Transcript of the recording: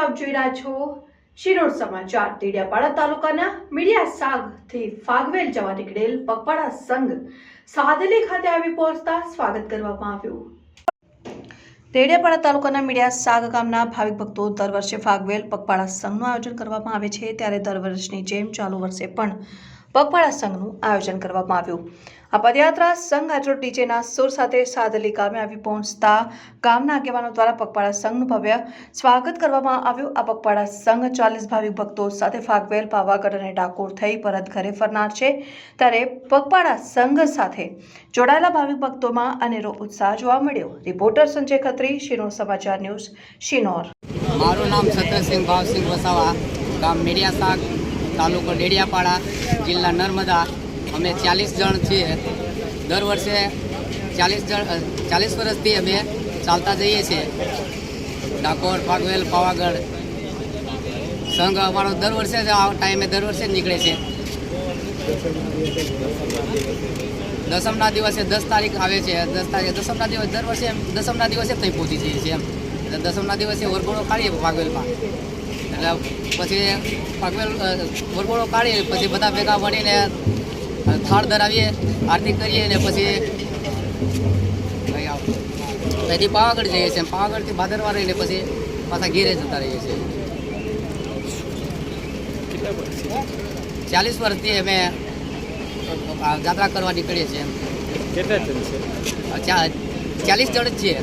આપ જોઈ રહ્યા છો શિરોડ સમાચાર. દેડિયાપાડા તાલુકાના મીડિયા સાગથી ફાગવેલ જવા નીકળેલ પગપાળા સંઘ સાદલી ખાતે આવી પહોંચતા સ્વાગત કરવામાં આવ્યું. તેડિયાપાડા તાલુકાના મીડિયા સાગ ગામના ભાવિક ભક્તો દર વર્ષે ફાગવેલ પગપાળા સંઘનું આયોજન કરવામાં આવે છે. ત્યારે દર વર્ષની જેમ ચાલુ વર્ષે પણ પગપાળા સંઘનું આયોજન કરવામાં આવ્યું. આ પદયાત્રા સંઘ આટલો ડીજેના સુર સાથે સાદલી ગામે આવી પહોંચતા ગામના આગેવાનો દ્વારા પગપાળા સંઘનું ભવ્ય સ્વાગત કરવામાં આવ્યું. આ પગપાળા સંઘ ચાલીસ ભાવિક ભક્તો સાથે ફાગવેલ, પાવાગઢ અને ડાકોર થઈ પરત ઘરે ફરનાર છે. ત્યારે પગપાળા સંઘ સાથે જોડાયેલા ભાવિક ભક્તોમાં અનેરો ઉત્સાહ જોવા મળ્યો. રિપોર્ટર સંજય ખત્રી શિનોર સમાચાર ન્યૂઝ, શિનોર. મારું નામ છત્રસિંહ ભાવસિંહ વસાવા, ગામ મીડિયાસાગ તાલુકો ડેડિયાપાડા જિલ્લા નર્મદા. અમે ચાલીસ જણ છીએ. દર વર્ષે ચાલીસ જણ ચાલીસ વર્ષથી અમે ચાલતા જઈએ છીએ. ડાકોર પાગવેલ પાવાગઢ. સંઘ અમારો દર વર્ષે જ આ ટાઈમે દર વર્ષે નીકળે છે. દસમના દિવસે દસ તારીખ આવે છે. દસ તારીખે દસમના દિવસ, દર વર્ષે દસમના દિવસે જ ત્યાં પહોંચી જઈએ છીએ એમ. દસમના દિવસે વરઘોડો કાઢીએ પાગવેલમાં એટલે પછી પાકવેલ અ, કાઢીને કાઢીએ પછી બધા ભેગા મળીને થાળ ધરાવીએ આરતી કરીએ ને પછી. ત્યાંથી પાવાગઢ જઈએ છીએ. પાવાગઢથી ભાદરવા રહીને પછી પાછા ઘેરે જતા રહીએ છીએ. ચાલીસ વર્ષથી અમે જાત્રા કરવા નીકળીએ છીએ. કેટલા જણ છે? ચા- ચાલીસ જણ જ છીએ.